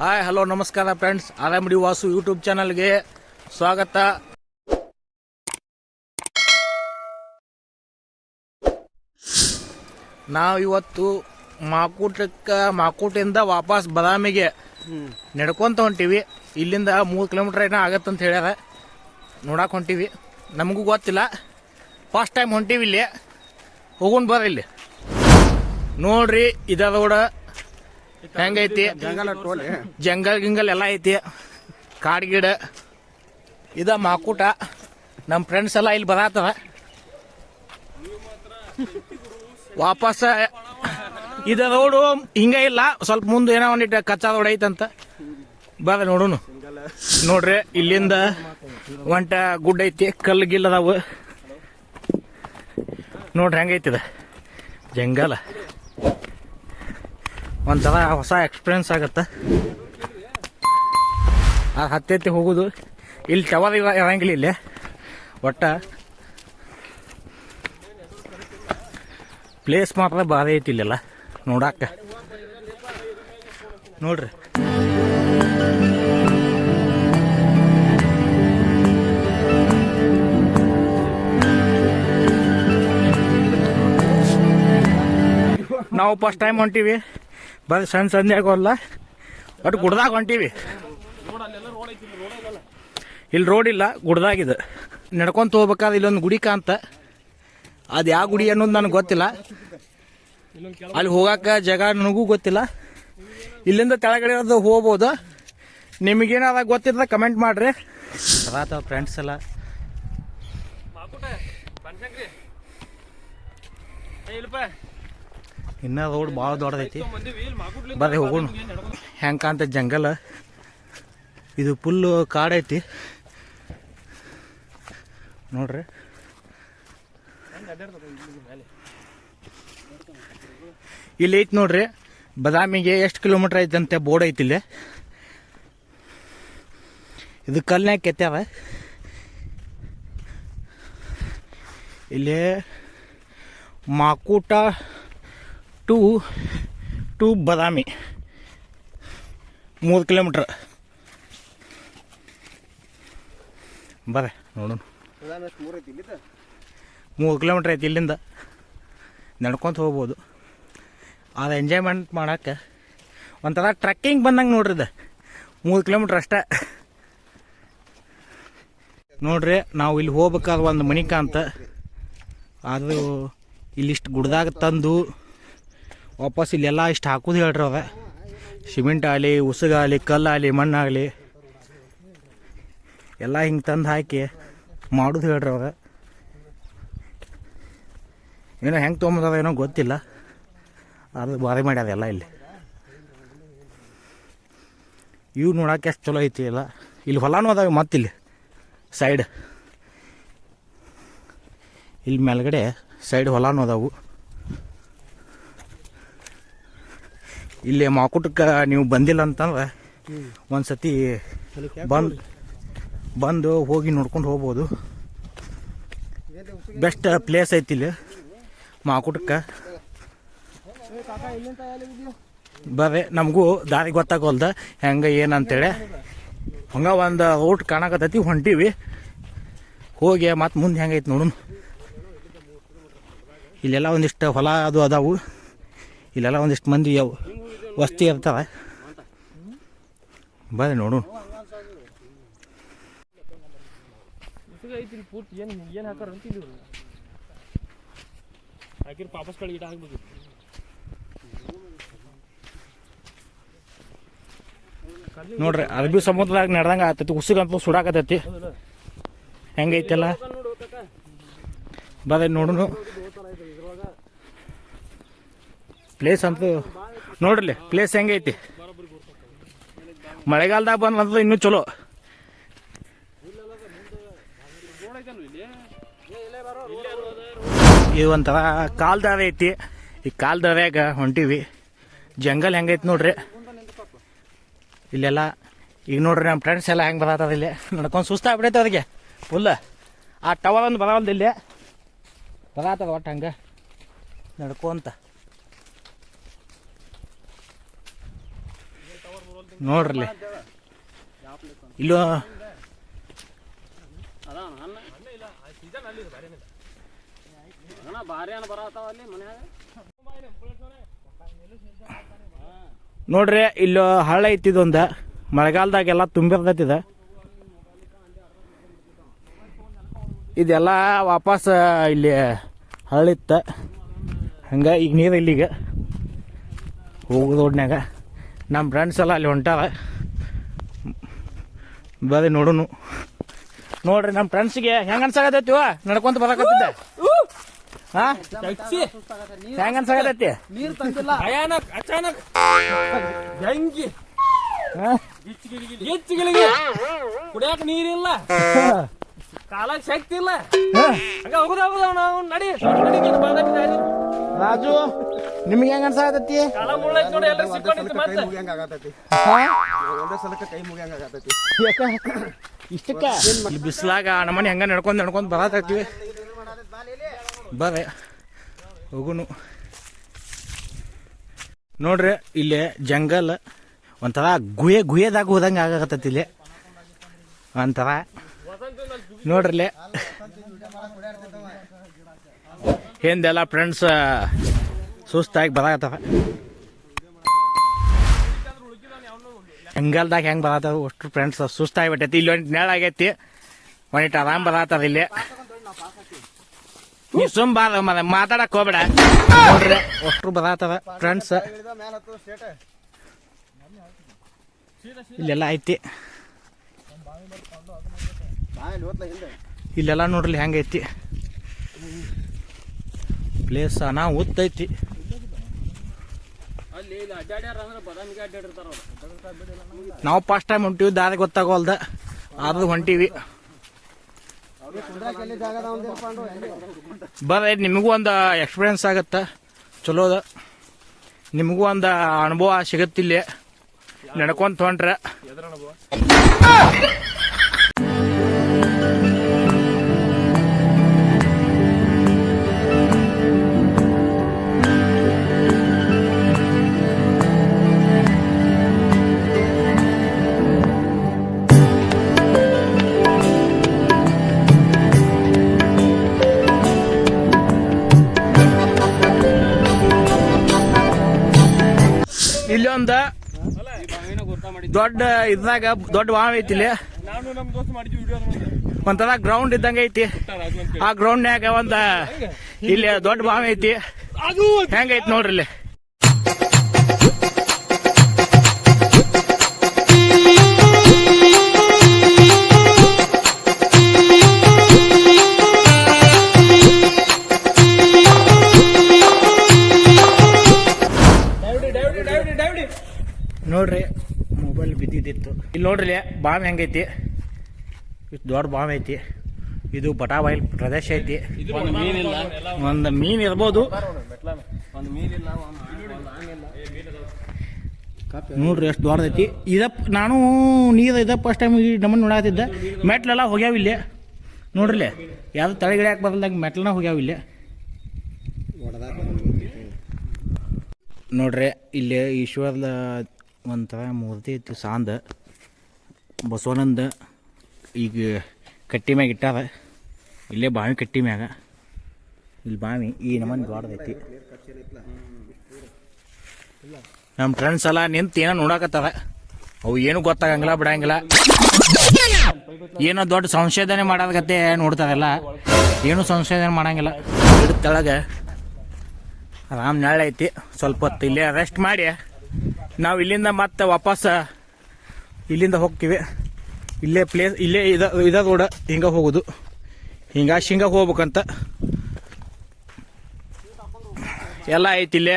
Hi hello ನಮಸ್ಕಾರ friends ಆರಾಮಡಿ Vasu YouTube ಚಾನಲ್ಗೆ ಸ್ವಾಗತ. ನಾವು ಇವತ್ತು ಮಾಕೂಟಕ್ಕೆ, ಮಾಕೂಟಿಂದ ವಾಪಸ್ ಬದಾಮಿಗೆ ನಡ್ಕೊಂತ ಹೊಂಟೀವಿ. ಇಲ್ಲಿಂದ ಮೂರು ಕಿಲೋಮೀಟರ್ ಏನೋ ಆಗತ್ತಂತ ಹೇಳ್ಯಾರ. ನೋಡಕ್ಕೆ ಹೊಂಟೀವಿ. ನಮಗೂ ಗೊತ್ತಿಲ್ಲ. ಫಸ್ಟ್ ಟೈಮ್ ಹೊಂಟೀವಿ ಇಲ್ಲಿ. ಹೋಗೊಂಡು ಬರ್ರಿ ಇಲ್ಲಿ. ನೋಡ್ರಿ ಇದ ರೋಡ ಹೆಂಗೈತಿ? ಜಂಗಲ ಟೋಲೆ ಜಂಗಲ್ ಗಿಂಗಲ್ ಎಲ್ಲ ಐತಿ. ಕಾಡ್ ಗಿಡ. ಇದ ಮಾಕೂಟ. ನಮ್ಮ ಫ್ರೆಂಡ್ಸ್ ಎಲ್ಲ ಇಲ್ಲಿ ಬರತ್ತವ ವಾಪಸ್ ಇದ ರೋಡು ಹಿಂಗ ಇಲ್ಲ. ಸ್ವಲ್ಪ ಮುಂದೆ ಏನೋ ಒಂದಿಟ್ಟು ಕಚ್ಚಾ ರೋಡ್ ಐತಂತ. ಬರ ನೋಡುನು. ನೋಡ್ರಿ ಇಲ್ಲಿಂದ ಒಂಟ ಗುಡ್ಡ ಐತಿ ಕಲ್ಲು ಗಿಲ್ಲದಾವು ನೋಡ್ರಿ ಹೆಂಗೈತಿದ ಜಂಗಲ. ಒಂಥರ ಹೊಸ ಎಕ್ಸ್ಪೀರಿಯನ್ಸ್ ಆಗತ್ತೆ. ಅದು ಹತ್ತಿ ಹೋಗೋದು, ಇಲ್ಲಿ ಟವರ್ ಇರಂಗಿಲ್ಲ ಇಲ್ಲಿ. ಒಟ್ಟ ಪ್ಲೇಸ್ ಮಾತ್ರ ಭಾರಿ ಐತಿ ಇಲ್ಲೆಲ್ಲ ನೋಡಕ್ಕೆ ನೋಡ್ರಿ. ನಾವು ಫಸ್ಟ್ ಟೈಮ್ ಹೊಂಟೀವಿ. ಬರೀ ಸಣ್ಣ ಸಂಜೆ ಆಗೋಲ್ಲ ಒಟ್ಟು ಗುಡ್ದಾಗ ಹೊಂಟೀವಿ. ಇಲ್ಲಿ ರೋಡ್ ಇಲ್ಲ ಗುಡ್ದಾಗಿದೆ. ನಡ್ಕೊಂತ ಹೋಗ್ಬೇಕಾದ್ರೆ ಇಲ್ಲೊಂದು ಗುಡಿ ಕಾಂತ ಅದು ಯಾವ ಗುಡಿ ಅನ್ನೋದು ನನಗೆ ಗೊತ್ತಿಲ್ಲ. ಅಲ್ಲಿ ಹೋಗಾಕ ಜಾಗ ನನಗೂ ಗೊತ್ತಿಲ್ಲ. ಇಲ್ಲಿಂದ ಕೆಳಗಡೆ ಇರೋದು ಹೋಗ್ಬೋದು. ನಿಮಗೇನದ ಗೊತ್ತಿದ್ರೆ ಕಮೆಂಟ್ ಮಾಡ್ರಿ. ರಾತ ಫ್ರೆಂಡ್ಸ್ ಎಲ್ಲ. ಇನ್ನ ರೋಡ್ ಬಹಳ ದೊಡ್ಡದೈತಿ. ಬರ್ರಿ ಹೋಗೋಣ. ಹೆಂಗೆ ಕಾಣ್ತ ಜಂಗಲ್. ಇದು ಫುಲ್ಲು ಕಾಡೈತಿ. ನೋಡ್ರಿ. ಇಲ್ಲಿ ಐತಿ ನೋಡ್ರಿ. ಬದಾಮಿಗೆ ಎಷ್ಟು ಕಿಲೋಮೀಟರ್ ಐತಂತೆ ಬೋರ್ಡ್ ಐತಿ ಇಲ್ಲಿ. ಇದು ಕಲ್ನಾಗ ಕೆತ್ತವ ಇಲ್ಲಿ ಮಾಕೂಟ ಟು ಟು ಬದಾಮಿ. ಮೂರು ಕಿಲೋಮೀಟ್ರ್. ಬರ್ರಿ ನೋಡೋಣ. ಮೂರ್ ಕಿಲೋಮೀಟ್ರ್ ಐತಿ ಇಲ್ಲಿಂದ. ನಡ್ಕೊತ ಹೋಗ್ಬೋದು. ಅದು ಎಂಜಾಯ್ಮೆಂಟ್ ಮಾಡಕ್ಕೆ ಒಂಥರ ಟ್ರಕ್ಕಿಂಗ್ ಬಂದಂಗೆ ನೋಡ್ರಿ ಇದು. ಮೂರು ಕಿಲೋಮೀಟ್ರ್ ಅಷ್ಟೇ. ನೋಡ್ರಿ, ನಾವು ಇಲ್ಲಿ ಹೋಗ್ಬೇಕಾದ್ರೆ ಒಂದು ಮಣಿಕ ಅಂತ. ಅದು ಇಲ್ಲಿಷ್ಟು ಗುಡ್ದಾಗ ತಂದು ವಾಪಸ್ ಇಲ್ಲೆಲ್ಲ ಇಷ್ಟು ಹಾಕೋದು ಹೇಳ್ರಿ ಅವ. ಸಿಮೆಂಟ್ ಆಗಲಿ ಉಸುಗಾಗಲಿ ಕಲ್ಲಾಗಲಿ ಮಣ್ಣಾಗಲಿ ಎಲ್ಲ ಹಿಂಗೆ ತಂದು ಹಾಕಿ ಮಾಡೋದು ಹೇಳ್ರಿ ಅವ. ಏನೋ ಹೆಂಗೆ ತೊಗೊಂಬದ ಏನೋ ಗೊತ್ತಿಲ್ಲ. ಅದು ಬಾರಿ ಮಾಡ್ಯಾದ ಎಲ್ಲ ಇಲ್ಲಿ. ಇವು ನೋಡಕ್ಕೆ ಎಷ್ಟು ಚಲೋ ಐತಿ ಎಲ್ಲ. ಇಲ್ಲಿ ಹೊಲನೂ ಅದಾವೆ ಮತ್ತಿಲ್ಲಿ ಸೈಡ್ ಇಲ್ಲಿ ಮೇಲ್ಗಡೆ ಸೈಡ್ ಹೊಲನೂ ಅದಾವು. ಇಲ್ಲಿ ಮಾಕುಟಕ್ಕೆ ನೀವು ಬಂದಿಲ್ಲ ಅಂತಂದ್ರೆ ಒಂದು ಸತಿ ಬಂದು ಬಂದು ಹೋಗಿ ನೋಡ್ಕೊಂಡು ಹೋಗ್ಬೋದು. ಬೆಸ್ಟ್ ಪ್ಲೇಸ್ ಐತಿ ಇಲ್ಲಿ ಮಾಕುಟಕ್ಕೆ. ಬರ್ರಿ ನಮಗೂ ದಾರಿ ಗೊತ್ತಾಗೋಲ್ದ. ಹೆಂಗೆ ಏನಂತೇಳಿ ಹಂಗೆ ಒಂದು ಊಟ ಕಾಣಕತ್ತೈತಿ ಹೊಂಟೀವಿ. ಹೋಗಿ ಮತ್ತೆ ಮುಂದೆ ಹೆಂಗೈತಿ ನೋಡೋಣ ಇಲ್ಲೆಲ್ಲ ಒಂದಿಷ್ಟು ಹೊಲ ಅದು ಅದಾವು. ಇಲ್ಲೆಲ್ಲ ಒಂದಿಷ್ಟು ಮಂದಿ ಯಾವ ವಸ್ತಿ ಇರ್ತಾವ ಬರ್ರಿ ನೋಡು ನೋಡ್ರಿ, ಅರಬಿ ಸಮುದ್ರದಾಗ ನಡೆದಂಗೆ ಆತೈತಿ, ಉಸುಗಂತೂ ಸುಡಾಕತೈತಿ ಹೆಂಗೈತೆಲ್ಲ? ಬರ್ರಿ ನೋಡೋಣ. ಪ್ಲೇಸ್ ಅಂತೂ ನೋಡ್ರಿ ಪ್ಲೇಸ್ ಹೆಂಗೈತಿ ಮಳೆಗಾಲದಾಗ ಬಂದ್ರೆ ಇನ್ನೂ ಚಲೋ. ಈ ಒಂಥರ ಕಾಲ್ ದಾರಿ ಐತಿ. ಈ ಕಾಲ್ ದಾರ್ಯಾಗ ಹೊಂಟಿವಿ. ಜಂಗಲ್ ಹೆಂಗೈತಿ ನೋಡ್ರಿ. ಇಲ್ಲೆಲ್ಲ, ಈಗ ನೋಡ್ರಿ ನಮ್ಮ ಫ್ರೆಂಡ್ಸ್ ಎಲ್ಲ ಹೆಂಗೆ ಬರತ್ತದ ಇಲ್ಲಿ. ನಡ್ಕೊಂಡು ಸುಸ್ತಾಗ್ಬಿಡೈತೆ ಅದಕ್ಕೆ ಫುಲ್ ಆ ಟವರ್ ಒಂದು ಬರವಲ್ದು ಇಲ್ಲಿ ಬರತ್ತದ ಒಟ್ಟು ಹಂಗೆ. ನಡ್ಕೊಂತ ನೋಡ್ರಲ್ಲಿ ಇಲ್ಲೋ ಅದ ಅಣ್ಣ ಅಣ್ಣ ಭಾರಿ ಅಣ್ಣ ಬರತ್ತಾವ ಅಲ್ಲಿ ಇಲ್ಲೋ. ನೋಡ್ರಿ, ಇಲ್ಲೋ ಹಳ್ಳ ಇತ್ತಿದೊಂದ ಮಳೆಗಾಲದಾಗೆಲ್ಲ ತುಂಬಿರ್ತೈತಿದ. ಇದೆಲ್ಲ ವಾಪಸ್ ಇಲ್ಲಿ ಹಳ್ಳಿತ್ತ. ಹಂಗೆ ಈಗ ನೀರು ಇಲ್ಲಿಗ. ಹೋಗೋದು ಒಡ್ನ್ಯಾಗ. ನಮ್ಮ ಫ್ರೆಂಡ್ಸ್ ಎಲ್ಲ ಅಲ್ಲಿ ಹೊಂಟಾವ ಬರ್ರಿ ನೋಡುನು. ನೋಡ್ರಿ ನಮ್ಮ ಫ್ರೆಂಡ್ಸ್ಗೆ ಹೆಂಗೆ ಅನ್ಸಾಕತ್ತೈತಿವ ನಡ್ಕೊಂತ ಬರಕತ್ತಿದ್ದೆ. ಹಾ? ಹೆಂಗೆ ನೀರ್ ತಂದಿಲ್ಲ. ಭಯಾನಕ್ ಅಚಾನಕ್. ಹೆಂಗಿ ಕುಡಿಯಾಕ ನೀರಿಲ್ಲ. ಕಾಲಾಗ ಶಕ್ತಿ ಇಲ್ಲ? ಹಂಗ ಹೋಗುದ ಹೋಗುದ ನಾವು ನಡಿ. ರಾಜು. ನಿಮ್ಗೆ ಹೆಂಗ ಅನ್ಸಾಕತ್ತೈತಿ ಆಗತ್ತಿ? ಮುಳ್ಳೈತ್ ನೋಡಿ ಎಲ್ಲ ಸಿಕ್ಕೊಂಡಿತ್ತು ಕೈ ಮತ್ತೆ. ಮುಗಿಯಂಗ ಆಗತೈತಿ. ಒಂದೇ ಸಲಕ್ಕೆ ಕೈ ಮುಗಿಯಂಗ ಆಗತೈತಿ. ಇಷ್ಟಕ್ಕ? ಇಲ್ಲಿ ಬಿಸಿಲಾಗ ನಮ್ಮನೆ ಹೆಂಗ ನಡ್ಕೊಂಡ್ ನಡ್ಕೊಂಡ್ ಬರತ್ತೀವಿ ಬರ್ರಿ ಹೋಗುನು. ನೋಡ್ರಿ ಇಲ್ಲಿ ಜಂಗಲ್ ಒಂಥರ ಗುಹೆ ಗುಹೆದಾಗ ಹೋದಂಗೆ ಆಗಾಕತ್ತೈತಿ ಇಲ್ಲಿ. ಒಂಥರ. ನೋಡ್ರಿ ಇಲ್ಲಿ. ಹಿಂದೆಲ್ಲ ಫ್ರೆಂಡ್ಸ್ ಸುಸ್ತಾಗಿ ಬರಾಕತ್ತವ. ಹೆಂಗಲ್ದಾಗ ಹೆಂಗೆ ಬರಾತವ ಅಷ್ಟು ಫ್ರೆಂಡ್ಸ್ ಸುಸ್ತಾಗಿ ಬಿಟ್ಟೈತಿ. ಇಲ್ಲಿ ಒಂದು ನೆಳ ಆಗೈತಿ. ಒಂದಿಟ್ಟು ಆರಾಮ್ ಬರತ್ತದ ಇಲ್ಲಿ. ನೀ ಸುಮ್ ಬಾರ ಮರ ಮಾತಾಡಕ್ ಹೋಗ್ಬೇಡ. ನೋಡ್ರಿ, ಅಷ್ಟು ಬರತ್ತದ ಫ್ರೆಂಡ್ಸ್ ಇಲ್ಲೆಲ್ಲ ಐತಿ. ಇಲ್ಲೆಲ್ಲ ನೋಡ್ರಿ ಹೆಂಗೈತಿ ಪ್ಲೇಸ್ ನಾ ಉತ್ತೈತಿ. ನಾವು ಫಸ್ಟ್ ಟೈಮ್ ಹೊಂಟಿವಿ, ದಾರಿ ಗೊತ್ತಾಗೋಲ್ದ. ಆದ್ರೂ ಹೊಂಟಿವಿ. ಬರ್ರಿ, ನಿಮಗೂ ಒಂದು ಎಕ್ಸ್ಪೀರಿಯನ್ಸ್ ಆಗತ್ತ. ಚಲೋದ ನಿಮಗೂ ಒಂದು ಅನುಭವ ಸಿಗತ್ತಿಲ್ಲಿ ನಡ್ಕೊಂತ ಹೊಂಟ್ರೆ ಇಲ್ಲಿ ಒಂದು ಗೊತ್ತಾ ಮಾಡಿ ದೊಡ್ಡ ಇದ್ದಾಗ ದೊಡ್ಡ ಬಾವಿ ಐತಿ ಇಲ್ಲಿ. ಒಂಥರ ಗ್ರೌಂಡ್ ಇದ್ದಂಗ ಐತಿ. ಆ ಗ್ರೌಂಡ್ನ್ಯಾಗ ಒಂದ ಇಲ್ಲಿ ದೊಡ್ಡ ಬಾವಿ ಐತಿ. ಹೆಂಗೈತಿ ನೋಡ್ರಿ ಇಲ್ಲಿ. ಮೊಬೈಲ್ ಬಿದ್ದಿದ್ದಿತ್ತು. ಇಲ್ಲಿ ನೋಡ್ರಿ ಬಾಂಬ್ ಹೆಂಗೈತಿ. ಇಷ್ಟು ದೊಡ್ಡ ಬಾಂಬ್ ಐತಿ. ಇದು ಬಟಾಬೈಲ್ ಪ್ರದೇಶ ಐತಿ. ಒಂದು ಮೀನ್ ಇರ್ಬೋದು. ನೋಡ್ರಿ ಎಷ್ಟು ದೊಡ್ಡದೈತಿ ಇದ ನಾನು ನೀರು ಇದ ಫಸ್ಟ್ ಟೈಮ್ ಈ ನೋಡಾತಿದ್ದೆ ನೋಡಾತಿದ್ದ ಮೆಟ್ಲೆಲ್ಲ ಹೋಗ್ಯಾವ ಇಲ್ಲಿ. ನೋಡ್ರಿ ಯಾವ್ದು ಹಾಕಿ ಬರಲ್ದಾಗ ಮೆಟ್ಲನ ಹೋಗ್ಯಾವ ಇಲ್ಲಿ. ನೋಡ್ರಿ ಇಲ್ಲಿ ಈಶ್ವರದ ಒಂಥರ ಮೂರ್ತಿ ಐತಿ ಸಾಂದ. ಬಸವನಂದ ಈಗ ಕಟ್ಟಿ ಮ್ಯಾಗ ಇಟ್ಟಾರ. ಇಲ್ಲೇ ಬಾವಿ ಕಟ್ಟಿ ಮ್ಯಾಗ. ಇಲ್ಲಿ ಬಾವಿ ಈ ನಮ್ಮನ್ ದೊಡ್ಡದೈತಿ ನಮ್ಮ ಫ್ರೆಂಡ್ಸ್ ಎಲ್ಲ ನಿಂತು ಏನೋ ನೋಡಕತ್ತಾರ. ಅವು ಏನು ಗೊತ್ತಾಗಂಗಿಲ್ಲ, ಬಿಡಂಗಿಲ್ಲ. ಏನೋ ದೊಡ್ಡ ಸಂಶೋಧನೆ ಮಾಡೋದಕ್ಕೆ ನೋಡ್ತಾರಲ್ಲ ಏನು ಸಂಶೋಧನೆ ಮಾಡಂಗಿಲ್ಲ. ಗಿಡದ ತೆಳಗೆ ಆರಾಮ್ ನಾಳೆ ಐತಿ. ಸ್ವಲ್ಪ ಹೊತ್ತು ಇಲ್ಲೇ ರೆಸ್ಟ್ ಮಾಡಿ. ನಾವು ಇಲ್ಲಿಂದ ಮತ್ತೆ ವಾಪಸ್ ಇಲ್ಲಿಂದ ಹೋಗ್ತೀವಿ. ಇಲ್ಲೇ ಪ್ಲೇಸ್ ಇಲ್ಲೇ ಇದ ಇದ ರೋಡ ಹಿಂಗ ಹೋಗುದು. ಹಿಂಗ ಶಿಂಗ ಹೋಗ್ಬೇಕಂತ. ಎಲ್ಲ ಐತಿ ಇಲ್ಲೇ.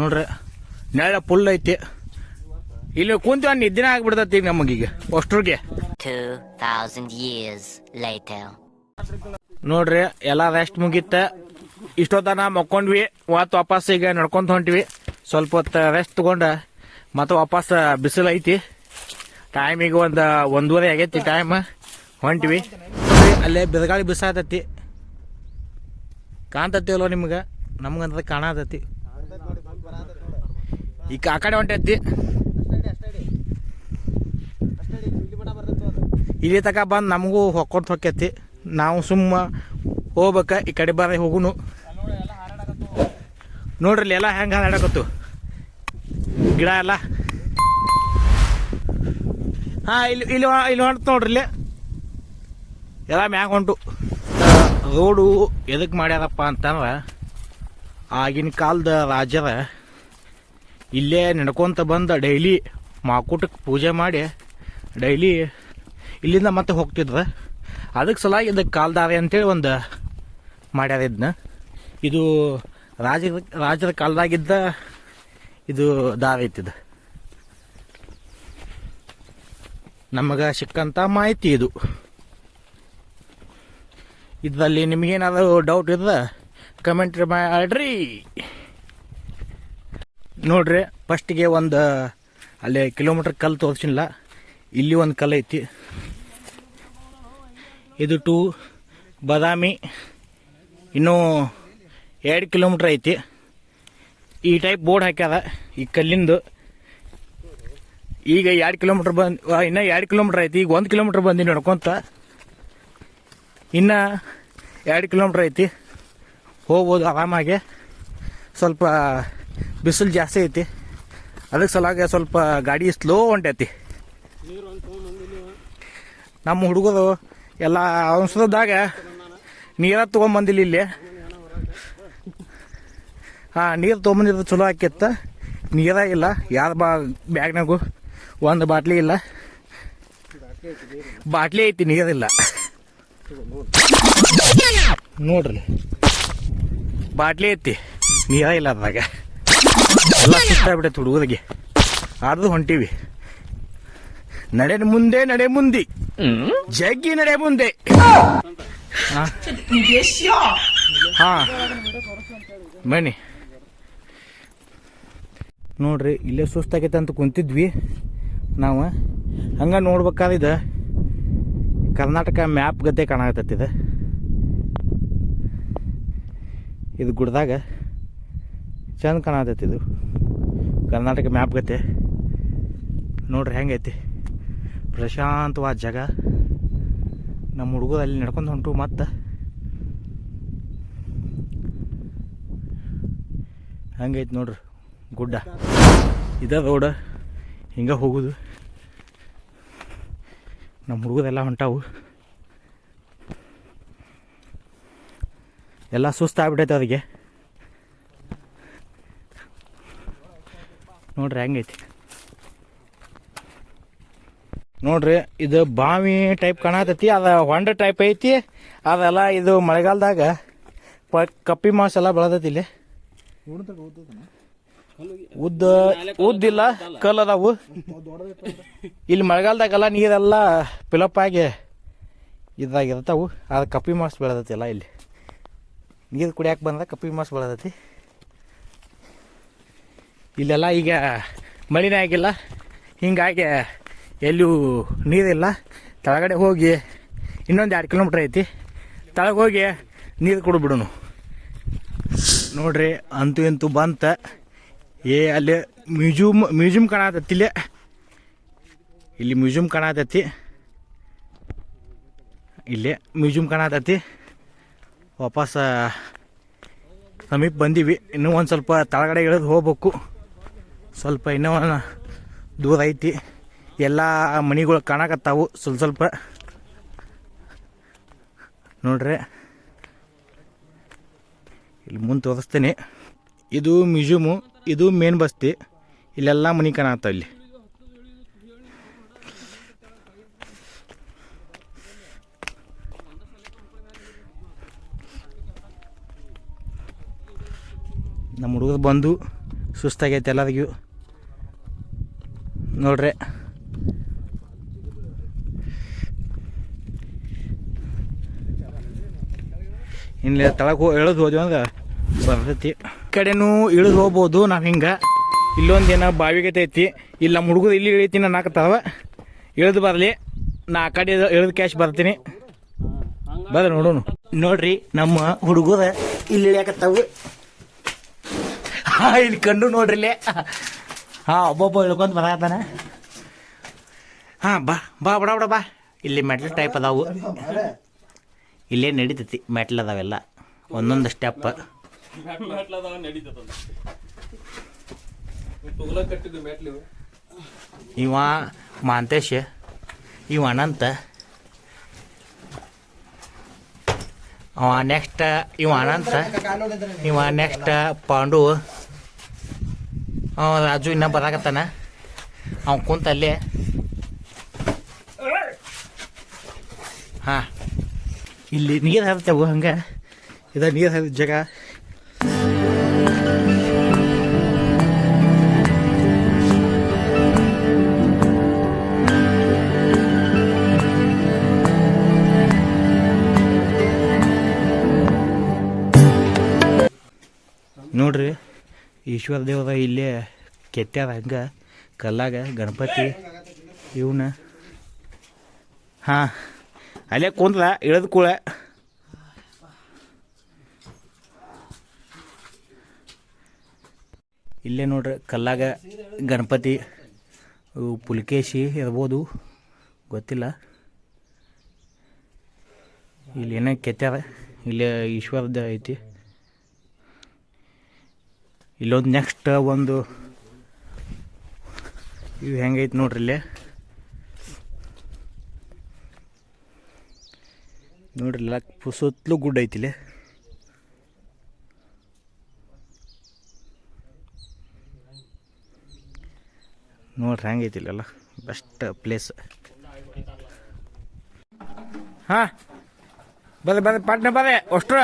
ನೋಡ್ರಿ ನೆಳ ಫುಲ್ ಐತಿ. ಇಲ್ಲಿ ಕುಂತ ನಿದ್ದಿನ ಆಗ್ಬಿಡ್ತೈತಿ ಈಗ ನಮಗೀಗ ಅಷ್ಟ್ರಿಗೆ 2,000 years later. ನೋಡ್ರಿ ಎಲ್ಲ ರೆಸ್ಟ್ ಮುಗೀತ. ಇಷ್ಟೊತ್ತನ ಮಕ್ಕೊಂಡ್ವಿ ವಾತ್ ವಾಪಸ್ ಈಗ ನಡ್ಕೊಂತ ಹೊಂಟಿವಿ. ಸ್ವಲ್ಪ ಹೊತ್ತು ರೆಸ್ಟ್ ತೊಗೊಂಡು ಮತ್ತೆ ವಾಪಸ್ ಬಿಸಿಲು ಐತಿ. ಟೈಮಿಗೆ ಒಂದು ಒಂದೂವರೆ ಆಗೈತಿ ಟೈಮ್ ಹೊಂಟಿವಿ. ಅಲ್ಲೇ ಬಿರುಗಾಳಿ ಬಿಸಾತತಿ. ಕಾಣ್ತತಿ ಅಲ್ವ ನಿಮ್ಗೆ? ನಮ್ಗಂದ್ರೆ ಕಾಣತತಿ. ಈಗ ಆ ಕಡೆ ಹೊಂಟೈತಿ. ಇಲ್ಲಿ ತಕ ಬಂದು ನಮಗೂ ಹೊಕ್ಕೊಂತ ಹೊಕ್ಕೈತಿ. ನಾವು ಸುಮ್ಮ ಹೋಗ್ಬೇಕ, ಈ ಕಡೆ ಬಾರಿ ಹೋಗುನು. ನೋಡ್ರಿ, ಎಲ್ಲ ಹೆಂಗೆ ಹಾಡಾಕತ್ತು ಗಿಡ ಎಲ್ಲ. ಹಾಂ, ಇಲ್ಲಿ ಇಲ್ಲಿ ಇಲ್ಲಿ ಹೊಂಟ್ ನೋಡ್ರಿ ಇಲ್ಲಿ. ಎಲ್ಲ ಮ್ಯಾಗ ಹೊಂಟು. ರೋಡು ಎದಕ್ಕೆ ಮಾಡ್ಯಾರಪ್ಪ ಅಂತಂದ್ರೆ ಆಗಿನ ಕಾಲದ ರಾಜರ ಇಲ್ಲೇ ನಡ್ಕೊತ ಬಂದ ಡೈಲಿ ಮಾಕೂಟಕ್ಕೆ ಪೂಜೆ ಮಾಡಿ ಡೈಲಿ ಇಲ್ಲಿಂದ ಮತ್ತೆ ಹೋಗ್ತಿದ್ರ. ಅದಕ್ಕೆ ಸಲಾಗಿ ಇದಕ್ಕೆ ಕಾಲ್ದಾರಿ ಅಂತೇಳಿ ಒಂದು ಮಾಡ್ಯಾರ ಇದನ್ನ ಇದು ರಾಜರ ರಾಜರ ಕಾಲದಾಗಿದ್ದ ಇದು ದಾರಿ ಐತಿದು ನಮಗೆ ಸಿಕ್ಕಂಥ ಮಾಹಿತಿ ಇದು. ಇದರಲ್ಲಿ ನಿಮಗೇನಾದರೂ ಡೌಟ್ ಇದ್ರೆ ಕಮೆಂಟ್ ಮಾಡ್ರಿ. ನೋಡ್ರಿ ಫಸ್ಟಿಗೆ ಒಂದು, ಅಲ್ಲಿ ಕಿಲೋಮೀಟ್ರ್ ಕಲ್ಲು ತೋರಿಸಿಲ್ಲ ಇಲ್ಲಿ ಒಂದು ಕಲ್ಲು ಐತಿ. ಇದು ಟು ಬಾದಾಮಿ. ಇನ್ನೂ ಎರಡು ಕಿಲೋಮೀಟ್ರ್ ಐತಿ. ಈ ಟೈಪ್ ಬೋರ್ಡ್ ಹಾಕ್ಯಾರ, ಈ ಕಲ್ಲಿಂದು. ಈಗ ಎರಡು ಕಿಲೋಮೀಟ್ರ್ ಬಂದು ಇನ್ನೂ ಎರಡು ಕಿಲೋಮೀಟ್ರ್ ಐತಿ, ಈಗ ಒಂದು ಕಿಲೋಮೀಟ್ರ್ ಬಂದು ನಡ್ಕೊಂತ. ಇನ್ನು ಎರಡು ಕಿಲೋಮೀಟ್ರ್ ಐತಿ. ಹೋಗ್ಬೋದು ಆರಾಮಾಗಿ. ಸ್ವಲ್ಪ ಬಿಸಿಲು ಜಾಸ್ತಿ ಐತಿ. ಅದಕ್ಕೆ ಸಲಾಗ ಸ್ವಲ್ಪ ಗಾಡಿ ಸ್ಲೋ ಹೊಂಟೈತಿ. ನಮ್ಮ ಹುಡುಗರು ಎಲ್ಲ ಅವಸರದಾಗ ನೀರ ತೊಗೊಂಬಂದಿಲ್ಲ ಇಲ್ಲಿ. ಹಾಂ ನೀರು ತೊಗೊಂಬಂದಿದ್ದು ಚಲೋ ಆಕಿತ್ತ ನೀರ ಇಲ್ಲ ಯಾರ ಬಾ ಬ್ಯಾಗ್ನಾಗು ಒಂದು ಬಾಟ್ಲಿ ಇಲ್ಲ. ಬಾಟ್ಲಿ ಐತಿ ನೀರಿಲ್ಲ ನೋಡ್ರಿ. ಬಾಟ್ಲಿ ಐತಿ ನೀರ ಇಲ್ಲ ಅದ್ರಾಗ. ಎಲ್ಲ ಸುಸ್ತಾಗ್ಬಿಟ್ಟೈತಿ ಹುಡುಗರಿಗೆ. ಆದ್ರೂ ಹೊಂಟೀವಿ. ನಡೆ ಮುಂದೆ ನಡೆ ಮುಂದೆ. ಜಗ್ಗಿ ನಡೆ ಮುಂದೆ. ಹಾ. ಹಾ. ಬನ್ನಿ. ನೋಡ್ರಿ, ಇಲ್ಲೇ ಸುಸ್ತಾಗೈತೆ ಅಂತ ಕುಂತಿದ್ವಿ ನಾವು. ಹಂಗೆ ನೋಡ್ಬೇಕಾದಿದ ಕರ್ನಾಟಕ ಮ್ಯಾಪ್ ಗದ್ದೆ ಕಾಣಕತ್ತೈತಿ ಇದು. ಗುಡ್ದಾಗ ಚಂದ ಕಾಣತೈತಿ ಇದು. ಕರ್ನಾಟಕ ಮ್ಯಾಪ್ ಗತೆ ನೋಡ್ರಿ, ಹೆಂಗೈತಿ. ಪ್ರಶಾಂತವಾದ ಜಾಗ. ನಮ್ಮ ಹುಡುಗರು ಅಲ್ಲಿ ನಡ್ಕೊಂಡು ಹೊಂಟು ಮತ್ತೆ. ಹಂಗೈತಿ ನೋಡ್ರಿ. ಗುಡ್ಡ. ಇದ ರೋಡ ಹಿಂಗೆ ಹೋಗುದು? ನಮ್ಮ ಹುಡುಗದೆಲ್ಲ ಹೊಂಟಾವು. ಎಲ್ಲ ಸುಸ್ತಾಗ್ಬಿಟ್ಟೈತೆ ಅದಕ್ಕೆ ನೋಡ್ರಿ ಹೆಂಗೈತಿ. ನೋಡ್ರಿ, ಇದು ಬಾವಿ ಟೈಪ್ ಕಾಣತೈತಿ ಅದ ಹೊಂಡ ಟೈಪ್ ಐತಿ. ಅದೆಲ್ಲ ಇದು ಮಳೆಗಾಲದಾಗ ಕಪ್ಪಿ ಮಾಸ್ ಎಲ್ಲ ಬೆಳೆದೈತಿ ಇಲ್ಲಿ. ಉದ್ದ ಉದ್ದಿಲ್ಲ ಕಲ್ ಅದಾವು ಇಲ್ಲಿ ಮಳೆಗಾಲದಾಗೆಲ್ಲ ನೀರೆಲ್ಲ ಫಿಲಪ್ ಆಗಿ ಇದಾಗಿರ್ತಾವು ಅದು ಕಪ್ಪಿ ಮಾಸ್ ಬೆಳೆದೈತಿ ಎಲ್ಲ ಇಲ್ಲಿ. ನೀರು ಕುಡಿಯಾಕೆ ಬಂದ ಕಪ್ಪಿ ಮಾಸ್ ಬೆಳೆದೈತಿ. ಇಲ್ಲೆಲ್ಲ ಈಗ ಮಳಿನೇ ಆಗಿಲ್ಲ. ಹಿಂಗಾಗಿ ಎಲ್ಲೂ ನೀರಿಲ್ಲ. ತಳಗಡೆ ಹೋಗಿ ಇನ್ನೊಂದು ಎರಡು ಕಿಲೋಮೀಟ್ರ್ ಐತಿ. ತಳಗೆ ಹೋಗಿ ನೀರು ಕುಡಿದ್ಬಿಡೋನು. ನೋಡ್ರಿ, ಅಂತೂ ಇಂತೂ ಬಂತ. ಏ, ಅಲ್ಲಿ ಮ್ಯೂಸಿಯಮ್ ಮ್ಯೂಸಿಯಮ್ ಕಾಣತೈತಿ ಇಲ್ಲೇ. ಇಲ್ಲಿ ಮ್ಯೂಸಿಯಮ್ ಕಾಣತೈತಿ ಇಲ್ಲೇ ಮ್ಯೂಸಿಯಮ್ ಕಾಣತೈತಿ ವಾಪಸ್ ಸಮೀಪ ಬಂದೀವಿ. ಇನ್ನೂ ಒಂದು ಸ್ವಲ್ಪ ತಳಗಡೆ ಇಳಿದು ಹೋಗ್ಬೇಕು. ಸ್ವಲ್ಪ ಇನ್ನೂ ಒಂದು ದೂರ ಐತಿ. ಎಲ್ಲ ಮನಿಗಳು ಕಾಣಕತ್ತಾವು ಸ್ವಲ್ಪ ಸ್ವಲ್ಪ. ನೋಡ್ರಿ. ಇಲ್ಲಿ ಮುಂದೆ ತೋರಿಸ್ತೀನಿ. ಇದು ಮ್ಯೂಸಿಯಮು. ಇದು ಮೇನ್ ಬಸ್ತಿ. ಇಲ್ಲೆಲ್ಲ ಮನಿ ಕಾಣತ್ತಾವ ಇಲ್ಲಿ. ನಮ್ಮ ಹುಡುಗರು ಬಂದು ಸುಸ್ತಾಗೈತೆ ಎಲ್ಲರಿಗೂ. ನೋಡ್ರಿ. ಇನ್ನು ತಳಕ್ಕೆ ಹೋ ಇಳಿದು ಹೋದ್ವಿ ಅಂದ್ರೆ ಬರ್ತೈತಿ. ಕಡೆನೂ ಇಳಿದು ಹೋಗ್ಬೋದು ನಾವು ಹಿಂಗೆ. ಇಲ್ಲೊಂದು ಏನೋ ಬಾವಿಗೈತೆ ಐತಿ. ಇಲ್ಲಿ ನಮ್ಮ ಇಲ್ಲಿ ಇಳಿತೀನಿ ಅನ್ನಕತ್ತಾವ ಇಳಿದು ಬರಲಿ. ನಾ ಆ ಕಡೆ ಇಳಿದು ಕ್ಯಾಶ್ ಬರ್ತೀನಿ. ಬರ್ರಿ ನೋಡೋಣ ನೋಡ್ರಿ, ನಮ್ಮ ಹುಡುಗರ ಇಲ್ಲಿ ಇಳಿಯಾಕತ್ತಾವು. ಹಾ, ಇಲ್ಲಿ ಕಂಡು ನೋಡ್ರಿ ಇಲ್ಲೇ ಹಾ, ಒಬ್ಬೊಬ್ಬ ಇಳ್ಕೊಂತ ಬರತ್ತಾನ ಹಾ, ಬಾ ಬಾ, ಬಡ ಬಡ, ಬಾ. ಇಲ್ಲಿ ಮೆಟ್ಲ್ ಟೈಪ್ ಅದಾವು. ಇಲ್ಲೇ ನಡೀತೈತಿ. ಮೆಟ್ಲ್ ಅದಾವೆಲ್ಲ. ಒಂದೊಂದು ಸ್ಟೆಪ್ ಮೆಟ್ಲದ ನಡೀತದ ತುಗ್ಲ ಕಟ್ಟಿದ್ದು ಮೆಟ್ಲು ಇವ? ಮಾಂತೇಶ ಇವ ಅನಂತ. ಅವ ನೆಕ್ಸ್ಟ್ ಇವ ಅನಂತ ಇವ ನೆಕ್ಸ್ಟ್ ಪಾಂಡು. ಅವ ರಾಜು ಇನ್ನ ಬರಾಕತ್ತಾನ. ಅವ ಕುಂತ ಅಲ್ಲೇ. ಹಾ. ಇಲ್ಲಿ ನೀರು ಹರಿತೇವು ಹಂಗೆ. ಇದ ನೀರು ಹರಿದ ಜಾಗ. ನೋಡ್ರಿ, ಈಶ್ವರ ದೇವರ ಇಲ್ಲೇ ಕೆತ್ತ್ಯಾರ ಹಂಗೆ, ಕಲ್ಲಾಗ ಗಣಪತಿ, ಇವನ. ಹಾಂ, ಅಲ್ಲೇ ಕುಂದ್ರ ಇಳಿದ ಕೂಳೆ ಇಲ್ಲೇ ನೋಡ್ರಿ, ಕಲ್ಲಾಗ ಗಣಪತಿ ಪುಲಿಕೇಶಿ ಇರ್ಬೋದು, ಗೊತ್ತಿಲ್ಲ. ಇಲ್ಲಿ ಏನೋ ಕೆತ್ತಾರ ಇಲ್ಲೇ ಈಶ್ವರದ ಐತಿ. ಇಲ್ಲೊಂದು ನೆಕ್ಸ್ಟ್ ಒಂದು ಇವು ಹೆಂಗೈತೆ ನೋಡ್ರಿ ಇಲ್ಲೇ. ನೋಡ್ರಿ ಇಲ್ಲ ಸುತ್ತಲೂ ಗುಡ್ ಐತಿ ಇಲ್ಲಿ. ನೋಡ್ರಿ ಹೆಂಗೈತಿ ಇಲ್ಲೆಲ್ಲ. ಬೆಸ್ಟ್ ಪ್ಲೇಸ್ ಹಾಂ. ಬದ ಬದ ಪಟ್ನೆ ಬದೆ ಅಷ್ಟ್ರ.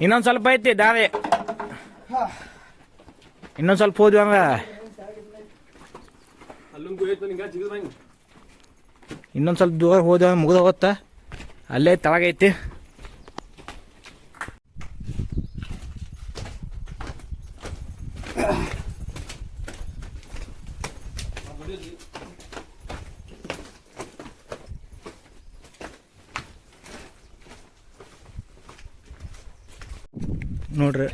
ಇನ್ನೊಂದು ಸ್ವಲ್ಪ ಐತಿ ದಾರಿ. ಇನ್ನೊಂದು ಸ್ವಲ್ಪ ಹೋದ್ವಿ ಜಿಗಿದಂಗೆ ಇನ್ನೊಂದು ಸ್ವಲ್ಪ ದೂರ ಹೋದ್ವಿ ಮುಗಿದ ಹೋತ್ತ ಅಲ್ಲೇ ತಳಗೈತಿ ನೋಡ್ರಿ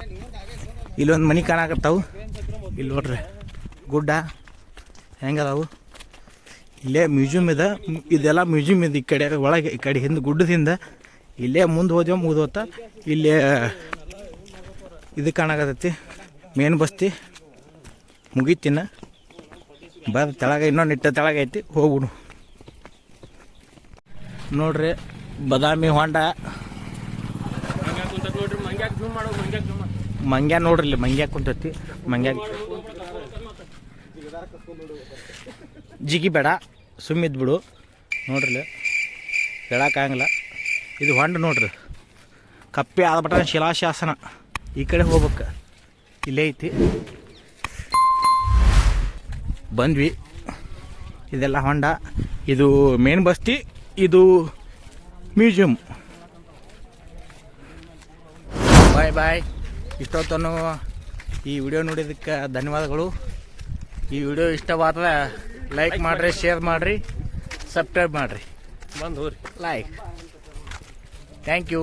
ಇಲ್ಲೊಂದು ಮನೆ ಕಾಣಕತ್ತಾವು ಇಲ್ಲಿ ನೋಡ್ರಿ, ಗುಡ್ಡ ಹೆಂಗದಾವು? ಇಲ್ಲೇ ಮ್ಯೂಸಿಯಮ್ ಇದೆ. ಇದೆಲ್ಲ ಮ್ಯೂಸಿಯಮ್ ಇದೆ ಈ ಕಡೆ, ಒಳಗೆ ಈ ಕಡೆ ಹಿಂದೆ ಗುಡ್ಡದಿಂದ. ಇಲ್ಲೇ ಮುಂದೆ ಹೋದ್ವಿ ಮುಗಿದು ಹೋತ, ಇಲ್ಲೇ, ಇದು ಕಾಣಕತ್ತೈತಿ ಮೇನ್ ಬಸ್ತಿ. ಮುಗೀತಿನ ಬರ ತೆಳಗ, ಇನ್ನೊಂದು ಇಟ್ಟ ತೆಳಗ ಐತಿ, ಹೋಗ್ಬಿಡು. ನೋಡ್ರಿ, ಬಾದಾಮಿ ಹೊಂಡ. ಮಂಗ್ಯ ನೋಡ್ರಿ ಇಲ್ಲಿ, ಮಂಗ್ಯ ಕುಂತೈತಿ, ಮಂಗ್ಯ. ಜಿಗಿ ಬೇಡ, ಸುಮ್ಮಿದ್ ಬಿಡು. ನೋಡ್ರಿ ಹೇಳಕ್ಕಾಗಂಗಿಲ್ಲ ಇದು ಹೊಂಡ ನೋಡ್ರಿ. ಕಪ್ಪೆ ಆದ್ಬಿಟ್ಟ ಶಿಲಾಶಾಸನ. ಈ ಕಡೆ ಹೋಗ್ಬೇಕು. ಇಲ್ಲೇ ಐತಿ. ಬಂದ್ವಿ. ಇದೆಲ್ಲ ಹೊಂಡ. ಇದು ಮೇನ್ ಬಸ್ತಿ, ಇದು ಮ್ಯೂಸಿಯಂ. ಬಾಯ್ ಬಾಯ್. ಇಷ್ಟೊತ್ತನು ಈ ವಿಡಿಯೋ ನೋಡಿದ್ದಕ್ಕೆ ಧನ್ಯವಾದಗಳು. ಈ ವಿಡಿಯೋ ಇಷ್ಟವಾದ್ರೆ ಲೈಕ್ ಮಾಡಿರಿ ಶೇರ್ ಮಾಡಿರಿ ಸಬ್ಸ್ಕ್ರೈಬ್ ಮಾಡಿರಿ. ಬಂದು ಲೈಕ್ ಥ್ಯಾಂಕ್ ಯು